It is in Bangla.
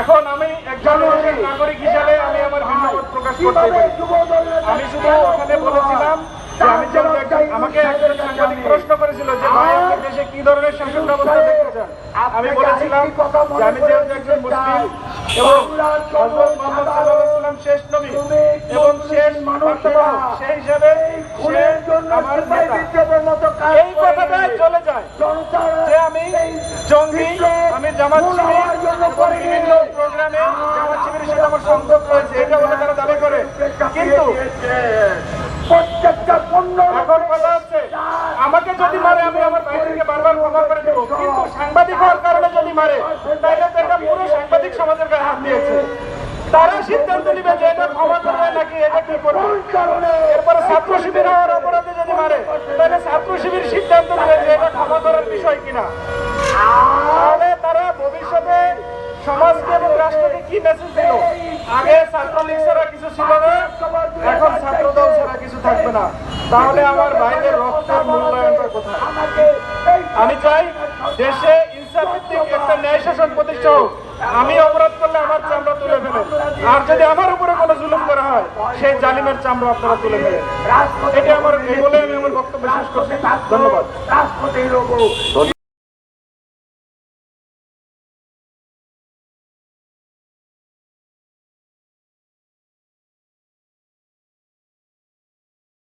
এখন আমি একজন নাগরিক হিসাবে আমি আমার ভিন্নমত প্রকাশ করতে আমি শুধু ওখানে বলেছিলাম আমি আমাকে একজন প্রশ্ন করেছিল যে দেশে কি ধরনের শাসন ব্যবস্থা আমি বলেছিলাম যে আমি যেহেতু একজন মুসলিম এবং হযরত মুহাম্মদ সাল্লাল্লাহু আলাইহি শেষ নবী এবং শেষ বার্তাবাহক সেই হিসাবে সে আমার নেতা। এই কথাটা চলে যায় যে আমি জঙ্গি আমি জামাত শিবির এবং বিভিন্ন প্রোগ্রামে জামাত শিবিরের সাথে আমার সংযোগ রয়েছে এটা বলে তারা দাবি করে। কিন্তু যদি মারে, আমি আমার ভাইদেরকে বারবার ক্ষমা করে দেবো। কিন্তু সাংবাদিক হওয়ার কারণে যদি মারে তাহলে তো এটা পুরো সাংবাদিক সমাজের গায়ে হাত দিয়েছে। তারা সিদ্ধান্ত নিবে যে এটা ক্ষমা করবে নাকি এটা কি করবে। এরপরে ছাত্র শিবির হওয়ার অপরাধে যদি মারে তাহলে ছাত্র শিবির সিদ্ধান্ত নেবে যে এটা ক্ষমা করার বিষয় কিনা। তাহলে তারা ভবিষ্যতে সমাজকে এবং রাষ্ট্রকে কি মেসেজ দিল? আগে ছাত্রলীগ ছাড়া কিছু ছিল না, এখন ছাত্র দল ছাড়া কিছু থাকবে না। তাহলে আমার ভাইদের রক্তের আমি চাই দেশে ইনসাফ ভিত্তিক একটা ন্যায় শাসন প্রতিষ্ঠা হোক। আমি অপরাধ করলে আমার চামড়া তুলে ফেলেন। আর যদি আমার উপরে কোনো জুলুম করা হয়, সেই জালিমের চামড়া আপনারা তুলে ফেলেন। এটি আমার এই বলে আমি আমার বক্তব্য শেষ করছি। ধন্যবাদ।